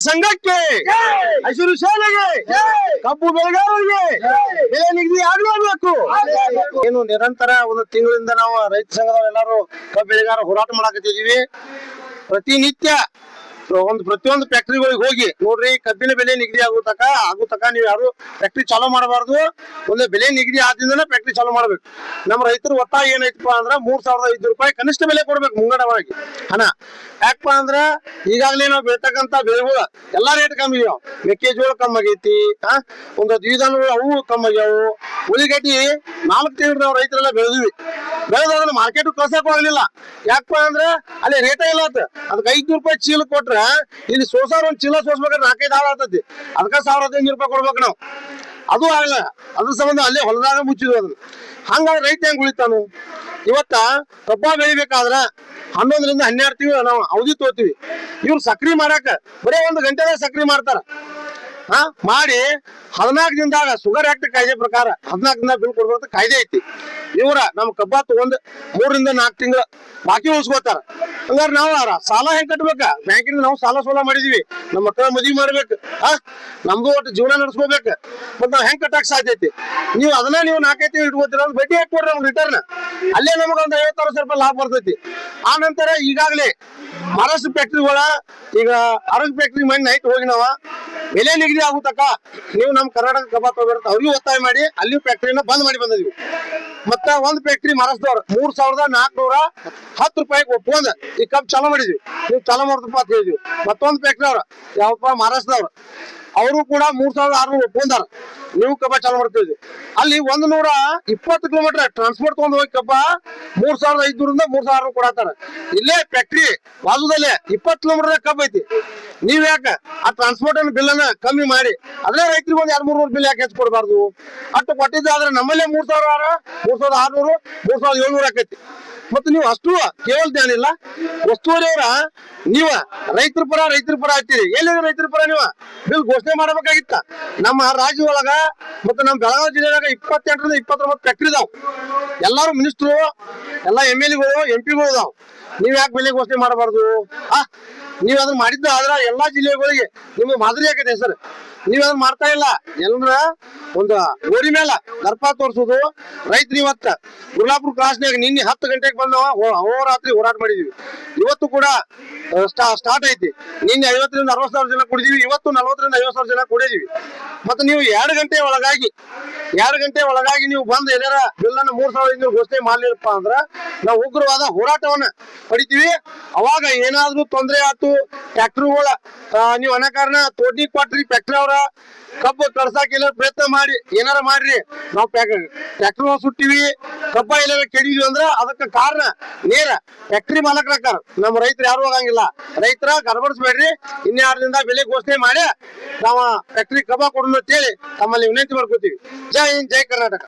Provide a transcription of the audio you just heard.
ಸಂಘಕ್ಕೆ ಹಸಿರು ಶಾಲೆಗೆ ಕಬ್ಬು ಬೆಳೆಗಾರರಿಗೆ ಬೆಲೆ ನಿಗದಿ ಆಗಲೇಬೇಕು. ಏನು ನಿರಂತರ ಒಂದು ತಿಂಗಳಿಂದ ನಾವು ರೈತ ಸಂಘದವ್ರು ಎಲ್ಲರೂ ಕಬ್ಬು ಬೆಳೆಗಾರ ಹೋರಾಟ ಮಾಡಾಕತ್ತಿದೀವಿ ಪ್ರತಿನಿತ್ಯ ಒಂದು ಪ್ರತಿಯೊಂದು ಫ್ಯಾಕ್ಟ್ರಿಗಳಿಗೆ ಹೋಗಿ ನೋಡ್ರಿ, ಕಬ್ಬಿನ ಬೆಲೆ ನಿಗದಿ ಆಗೋ ತಕ ಆಗೋ ತಕ ನೀವು ಯಾರು ಫ್ಯಾಕ್ಟ್ರಿ ಚಾಲೂ ಮಾಡಬಾರ್ದು. ಒಂದು ಬೆಲೆ ನಿಗದಿ ಆದ್ರಿಂದನೇ ಫ್ಯಾಕ್ಟ್ರಿ ಚಾಲೂ ಮಾಡ್ಬೇಕು. ನಮ್ಮ ರೈತರು ಒತ್ತಾಯ ಏನೈತಪ್ಪ ಅಂದ್ರ ಮೂರ್ ಸಾವಿರದ ಐದು ರೂಪಾಯಿ ಕನಿಷ್ಠ ಬೆಲೆ ಕೊಡ್ಬೇಕು ಮುಂಗಡವಾಗಿ. ಹಣ ಯಾಕಪ್ಪ ಅಂದ್ರ ಈಗಾಗಲೇ ನಾವು ಬೆಳ್ತಕ್ಕಂತ ಬೆಳೆಗಳು ಎಲ್ಲಾ ರೇಟ್ ಕಮ್ಮಿ ಆಗ್ಯಾವ ಮೆಕ್ಕೆಜೋಳ ಕಮ್ಮಿ ಆಗೈತಿ ಒಂದು ದ್ವಿಧಾನಗಳು ಅವು ಕಮ್ಮಿ ಆಗ್ಯಾವು. ಉಳಿಗಡ್ಡಿ ನಾಲ್ಕು ತಿಂಗಳು ನಾವು ರೈತರೆಲ್ಲ ಬೆಳೆದಿವಿ. ಬೆಳೆದ ಅದನ್ನ ಮಾರ್ಕೆಟ್ ಕಳ್ಸಕ್ ಹೋಗ್ಲಿಲ್ಲ. ಯಾಕಪ್ಪ ಅಂದ್ರೆ ಅಲ್ಲಿ ರೇಟ ಇಲ್ಲ ಆತ ಅದಕ್ಕೆ ಐದ್ನೂರು ರೂಪಾಯಿ ಚೀಲ ಕೊಟ್ರ ಇಲ್ಲಿ ಸೋಸಾರ ಒಂದ್ ಚೀಲ ಸೋಸ್ಬೇಕಾದ್ರೆ ನಾಲ್ಕೈದು ಆರು ಆಗ್ತೈತಿ ಅದಕ್ಕ ಸಾವಿರ ಹದಿನೈದು ರೂಪಾಯಿ ಕೊಡ್ಬೇಕು ನಾವು. ಅದು ಆಗಲ್ಲ ಅದ್ರ ಸಂಬಂಧ ಅಲ್ಲೇ ಹೊಲದಾಗ ಮುಚ್ಚಿದ್ವು ಅದನ್ನ. ಹಂಗಾದ್ರೆ ರೈತ ಹೆಂಗ್ ಉಳಿತಾನು? ಇವತ್ತ ಕಬ್ಬ ಬೆಳಿಬೇಕಾದ್ರ ಹನ್ನೊಂದರಿಂದ ಹನ್ನೆರಡು ತಿಂಗಳು ನಾವು ಅವಧಿ ತೋತೀವಿ ಇವ್ರು ಸಕ್ರಿ ಮಾಡಾಕ ಬರೀ ಒಂದು ಗಂಟೆದಾಗ ಸಕ್ರಿ ಮಾಡ್ತಾರ. ಹಾ? ಮಾಡಿ ಹದಿನಾಲ್ಕು ದಿನದಾಗ ಶುಗರ್ ಆಕ್ಟ್ ಕಾಯ್ದೆ ಪ್ರಕಾರ ಹದಿನಾಲ್ಕು ದಿನ ಬಿಲ್ ಕೊಡ್ಬೇಕು ಕಾಯ್ದೆ ಐತಿ. ಇವ್ರ ನಮ್ ಕಬ್ಬ ತಗೊಂಡ್ ಮೂರರಿಂದ ನಾಲ್ಕು ತಿಂಗಳ ಬಾಕಿ ಉಳಿಸ್ಕೋತಾರ. ಹಂಗಾರ ನಾವು ಸಾಲ ಹೆಂಗ್ ಕಟ್ಬೇಕ? ಬ್ಯಾಂಕಿಂದ ನಾವು ಸಾಲ ಸೋಲ ಮಾಡಿದೀವಿ. ನಮ್ಮ ಮಕ್ಕಳ ಮದ್ವಿ ಮಾಡ್ಬೇಕು. ಹಾ? ನಮ್ದು ಒಟ್ಟು ಜೀವನ ನಡೆಸ್ಕೋಬೇಕ. ಮತ್ ನಾವ್ ಹೆಂಗ್ ಕಟ್ಟಕ್ ಸಾಧ್ಯ ಐತಿ? ನೀವು ಅದನ್ನ ನೀವು ನಾಲ್ಕೈದು ತಿಂಗಳು ಇಟ್ಕೋತೀರ ಬಡ್ಡಿ ಹಾಕಿ ಕೊಡ್ರಿ ನಮ್ಗೆ ರಿಟರ್ನ್ ಅಲ್ಲೇ ನಮಗೆ ಒಂದ್ ಐವತ್ತಾರು ಸಾವಿರ ರೂಪಾಯಿ ಲಾಭ ಬರ್ತೈತಿ. ಆ ನಂತರ ಈಗಾಗಲೇ ಮಹಾರಾಷ್ಟ್ರ ಫ್ಯಾಕ್ಟ್ರಿಗಳ ಈಗ ಅರಗ್ ಫ್ಯಾಕ್ಟ್ರಿ ಮಣ್ಣು ನೈಟ್ ಹೋಗಿ ನಾವ ಬೆಲೆ ನಿಗದಿ ಆಗುತ್ತಕ್ಕ? ನೀವು ನಮ್ಮ ಕರ್ನಾಟಕ ಕಬಾಬ್ ತಗೋಬೇಡ ಅವ್ರಿಗೂ ಒತ್ತಾಯ ಮಾಡಿ ಅಲ್ಲಿ ಫ್ಯಾಕ್ಟ್ರಿನ ಬಂದ್ ಮಾಡಿ ಬಂದಿದ್ವಿ. ಮತ್ತ ಒಂದ್ ಫ್ಯಾಕ್ಟ್ರಿ ಮಹಾರಾಷ್ಟ್ರದವ್ರು ಮೂರ್ ಸಾವಿರದ ನಾಲ್ಕನೂರ ಹತ್ತು ರೂಪಾಯಿಗೆ ಒಪ್ಕೊಂಡ್ ಈ ಕಬ್ ಚಾಲೂ ಮಾಡಿದ್ವಿ. ನೀವು ಚಾಲೂ ಮಾಡ್ತಪ್ಪ ಅಂತ ಹೇಳಿದ್ವಿ. ಮತ್ತೊಂದ್ ಫ್ಯಾಕ್ಟ್ರಿ ಅವ್ರ, ಯಾವಪ್ಪ ಮಹಾರಾಷ್ಟ್ರದವ್ರು ಅವರು ಕೂಡ ಮೂರ್ ಸಾವಿರದ ಆರ್ನೂರು ಒಪ್ಕೊಂಡಾರ. ನೀವು ಕಬ್ಬ ಚಾಲು ಮಾಡ್ತೀವಿ ಅಲ್ಲಿ ಒಂದ್ ನೂರ ಇಪ್ಪತ್ತು ಕಿಲೋಮೀಟರ್ ಟ್ರಾನ್ಸ್ಪೋರ್ಟ್ ತಗೊಂಡ್ ಹೋಗಿ ಕಬ್ಬ ಮೂರ್ ಸಾವಿರದ ಐದ್ನೂರಿಂದ ಮೂರ್ ಸಾವಿರ ಕೊಡತಾರ ಇಲ್ಲೇ ಫ್ಯಾಕ್ಟ್ರಿ ಬಾಜುದಲ್ಲೇ ಇಪ್ಪತ್ತು ಕಿಲೋಮೀಟರ್ ಕಬ್ಬ ಐತಿ. ನೀವ್ ಯಾಕ ಆ ಟ್ರಾನ್ಸ್ಪೋರ್ಟ್ ಅನ್ನ ಬಿಲ್ ಅನ್ನ ಕಮ್ಮಿ ಮಾಡಿ? ಅದೇ ರೈತರಿಗೆ ಒಂದ್ ಎರಡ್ ಮೂರ್ ನೂರು ಬಿಲ್ ಯಾಕೆ ಹೆಚ್ಚು ಕೊಡಬಾರ್ದು? ಅಷ್ಟು ಕೊಟ್ಟಿದ್ದು ಆದ್ರೆ ನಮ್ಮಲ್ಲೇ ಮೂರ್ ಸಾವಿರ ಮೂರ್ ಸಾವಿರದ ಆರ್ನೂರು, ಮೂರ್ ಸಾವಿರದ ಏಳ್ನೂರ ಆಕೈತಿ. ಮತ್ತೆ ನೀವು ಅಷ್ಟು ಕೇವಲ ಧ್ಯಾನ ಇಲ್ಲ. ವಸ್ತುವರಿ ಅವರ ನೀವ ರೈತರ ಪರ ರೈತರ ಪರ ಆಗ್ತೀರಿ. ಎಲ್ಲಿದೆ ರೈತರ ಪರ ನೀವ? ಬಿಲ್ ಘೋಷಣೆ ಮಾಡಬೇಕಾಗಿತ್ತ. ನಮ್ಮ ರಾಜ್ಯ ಒಳಗ ಮತ್ತೆ ನಮ್ಮ ಬೆಳಗಾವಿ ಜಿಲ್ಲೆಯಾಗ ಇಪ್ಪತ್ತೆಂಟರಿಂದ ಇಪ್ಪತ್ತೊಂಬತ್ತು ಫ್ಯಾಕ್ಟ್ರಿ ಇದಾವ. ಎಲ್ಲಾರು ಮಿನಿಸ್ಟ್ರು, ಎಲ್ಲಾ ಎಂ ಎಲ್ ಎಗಳು, ಎಂ ಪಿಗಳು ಇದಾವ್. ನೀವ್ ಯಾಕೆ ಬೆಲೆ ಘೋಷಣೆ ಮಾಡಬಾರ್ದು? ನೀವ್ ಅದನ್ನ ಮಾಡಿದ್ದ ಆದ್ರ ಎಲ್ಲಾ ಜಿಲ್ಲೆಗಳಿಗೆ ನಿಮ್ಗೆ ಮಾದರಿ ಆಗತ್ತೆ ಸರ್. ನೀವ್ ಅದನ್ನ ಮಾಡ್ತಾ ಇಲ್ಲ ಎಲ್ಲರ ಒಂದು ಓರಿ ಮೇಲೆ ದರ್ಪ ತೋರ್ಸೋದು. ರೈತರು ಇವತ್ತ ಗುರ್ಲಾಪುರ ಕ್ರಾಸ್ನಾಗ ನಿನ್ನೆ ಹತ್ತು ಗಂಟೆಗೆ ಬಂದ ಹೋರಾತ್ರಿ ಹೋರಾಟ ಮಾಡಿದೀವಿ. ಇವತ್ತು ಕೂಡ ಸ್ಟಾರ್ಟ್ ಐತಿ. ನಿನ್ನೆ ಐವತ್ತರಿಂದ ಅರವತ್ತು ಸಾವಿರ ಜನ ಕುಡಿದೀವಿ, ಇವತ್ತು ನಲವತ್ತರಿಂದ ಐವತ್ತು ಸಾವಿರ ಜನ ಕುಡಿದೀವಿ. ಮತ್ತೆ ನೀವು ಎರಡು ಗಂಟೆ ಒಳಗಾಗಿ ಎರಡು ಗಂಟೆ ಒಳಗಾಗಿ ನೀವು ಬಂದ್ ಎದರ ಬಿಲ್ ಅನ್ನ ಮೂರ್ ಸಾವಿರ ಐನೂರು ಘೋಷಣೆ ಮಾಡ್ಲಿಲ್ಲಪ್ಪ ಅಂದ್ರ ನಾವು ಉಗ್ರವಾದ ಹೋರಾಟವನ್ನ ಪಡಿತೀವಿ. ಅವಾಗ ಏನಾದ್ರೂ ತೊಂದರೆ ಆತು ಟ್ರ್ಯಾಕ್ಟರ್ಗಳ ನೀವು ಅನಕಾರಣ ತೋಟಿ ಕೊಟ್ರಿ ಫ್ಯಾಕ್ಟ್ರಿ ಅವರ ಕಬ್ಬು ಕಳ್ಸಾಕ ಎಲ್ಲ ಪ್ರಯತ್ನ ಮಾಡಿ, ಏನಾರ ಮಾಡ್ರಿ. ನಾವು ಟ್ರ್ಯಾಕ್ಟರ್ ಸುಟ್ಟಿವಿ, ಕಬ್ಬ ಎಲ್ಲ ಕೆಡಿದ್ವಿ ಅಂದ್ರ ಅದಕ್ಕೆ ಕಾರಣ ನೇರ ಫ್ಯಾಕ್ಟ್ರಿ ಮಾಲಕರ ನಮ್ಮ ರೈತರು ಯಾರು ಹೋಗಂಗಿಲ್ಲ. ರೈತರ ಗಡಬಡಿಸ್ಬೇಡ್ರಿ ಇನ್ಯಾರದಿಂದ ಬೆಲೆ ಘೋಷಣೆ ಮಾಡಿ ನಾವು ಫ್ಯಾಕ್ಟರಿ ಕ್ರಮ ಕೊಡೋಣ ಅಂತೇಳಿ ತಮ್ಮಲ್ಲಿ ವಿನಂತಿ ಮಾಡ್ಕೋತೀವಿ. ಜೈ ಹಿಂದ್ ಜೈ ಕರ್ನಾಟಕ.